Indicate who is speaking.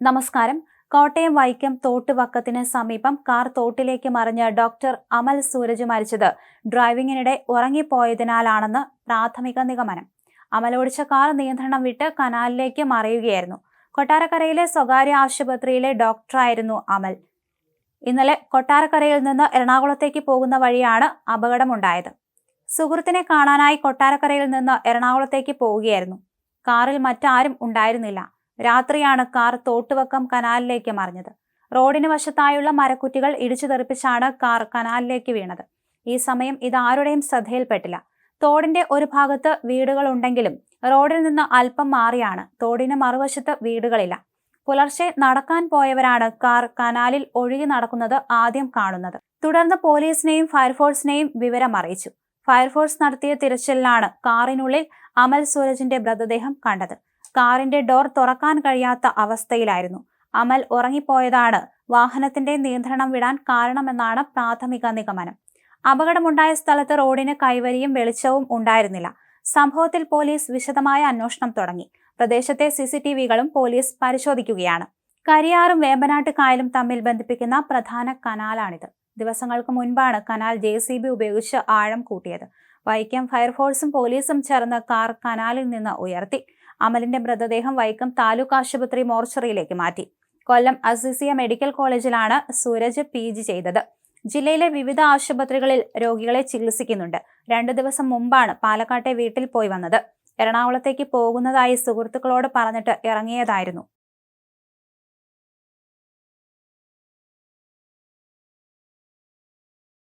Speaker 1: നമസ്കാരം. കോട്ടയം വൈക്കം തോട്ടുവക്കത്തിന് സമീപം കാർ തോട്ടിലേക്ക് മറിഞ്ഞ് ഡോക്ടർ അമൽ സൂരജ് മരിച്ചത് ഡ്രൈവിംഗിനിടെ ഉറങ്ങിപ്പോയതിനാലാണെന്ന് പ്രാഥമിക നിഗമനം. അമൽ ഓടിച്ച കാർ നിയന്ത്രണം വിട്ട് കനാലിലേക്ക് മറിയുകയായിരുന്നു. കൊട്ടാരക്കരയിലെ സ്വകാര്യ ആശുപത്രിയിലെ ഡോക്ടറായിരുന്നു അമൽ. ഇന്നലെ കൊട്ടാരക്കരയിൽ നിന്ന് എറണാകുളത്തേക്ക് പോകുന്ന വഴിയാണ് അപകടമുണ്ടായത്. സുഹൃത്തിനെ കാണാനായി കൊട്ടാരക്കരയിൽ നിന്ന് എറണാകുളത്തേക്ക് പോവുകയായിരുന്നു. കാറിൽ മറ്റാരും ഉണ്ടായിരുന്നില്ല. രാത്രിയാണ് കാർ തോട്ടുവക്കം കനാലിലേക്ക് മറിഞ്ഞത്. റോഡിന് വശത്തായുള്ള മരക്കുറ്റികൾ ഇടിച്ചു തെറിപ്പിച്ചാണ് കാർ കനാലിലേക്ക് വീണത്. ഈ സമയം ഇത് ആരുടെയും ശ്രദ്ധയിൽപ്പെട്ടില്ല. തോടിന്റെ ഒരു ഭാഗത്ത് വീടുകളുണ്ടെങ്കിലും റോഡിൽ നിന്ന് അല്പം മാറിയാണ്. തോടിന് മറുവശത്ത് വീടുകളില്ല. പുലർച്ചെ നടക്കാൻ പോയവരാണ് കാർ കനാലിൽ ഒഴുകി നടക്കുന്നത് ആദ്യം കാണുന്നത്. തുടർന്ന് പോലീസിനെയും ഫയർഫോഴ്സിനെയും വിവരം അറിയിച്ചു. ഫയർഫോഴ്സ് നടത്തിയ തിരച്ചിലിലാണ് കാറിനുള്ളിൽ അമൽ സൂരജിന്റെ മൃതദേഹം കണ്ടത്. കാറിന്റെ ഡോർ തുറക്കാൻ കഴിയാത്ത അവസ്ഥയിലായിരുന്നു. അമൽ ഉറങ്ങിപ്പോയതാണ്. വാഹനത്തിന്റെ നിയന്ത്രണം വിടാൻ കാരണമെന്നാണ് പ്രാഥമിക നിഗമനം. അപകടമുണ്ടായ സ്ഥലത്ത് റോഡിന് കൈവരിയും വെളിച്ചവും ഉണ്ടായിരുന്നില്ല. സംഭവത്തിൽ പോലീസ് വിശദമായ അന്വേഷണം തുടങ്ങി. പ്രദേശത്തെ സി സി ടി വികളും പോലീസ് പരിശോധിക്കുകയാണ്. കരിയാറും വേമ്പനാട്ട് കായലും തമ്മിൽ ബന്ധിപ്പിക്കുന്ന പ്രധാന കനാലാണിത്. ദിവസങ്ങൾക്ക് മുൻപാണ് കനാൽ ജെ സി ബി ഉപയോഗിച്ച് ആഴം കൂട്ടിയത്. വൈക്കം ഫയർഫോഴ്സും പോലീസും ചേർന്ന് കാർ കനാലിൽ നിന്ന് ഉയർത്തി. അമലിന്റെ മൃതദേഹം വൈക്കം താലൂക്ക് ആശുപത്രി മോർച്ചറിയിലേക്ക് മാറ്റി. കൊല്ലം അസിസിയ മെഡിക്കൽ കോളേജിലാണ് സൂരജ് പി ജി ചെയ്തത്. ജില്ലയിലെ വിവിധ ആശുപത്രികളിൽ രോഗികളെ ചികിത്സിക്കുന്നുണ്ട്. രണ്ടു ദിവസം മുമ്പാണ് പാലക്കാട്ടെ വീട്ടിൽ പോയി വന്നത്. എറണാകുളത്തേക്ക് പോകുന്നതായി സുഹൃത്തുക്കളോട് പറഞ്ഞിട്ട് ഇറങ്ങിയതായിരുന്നു.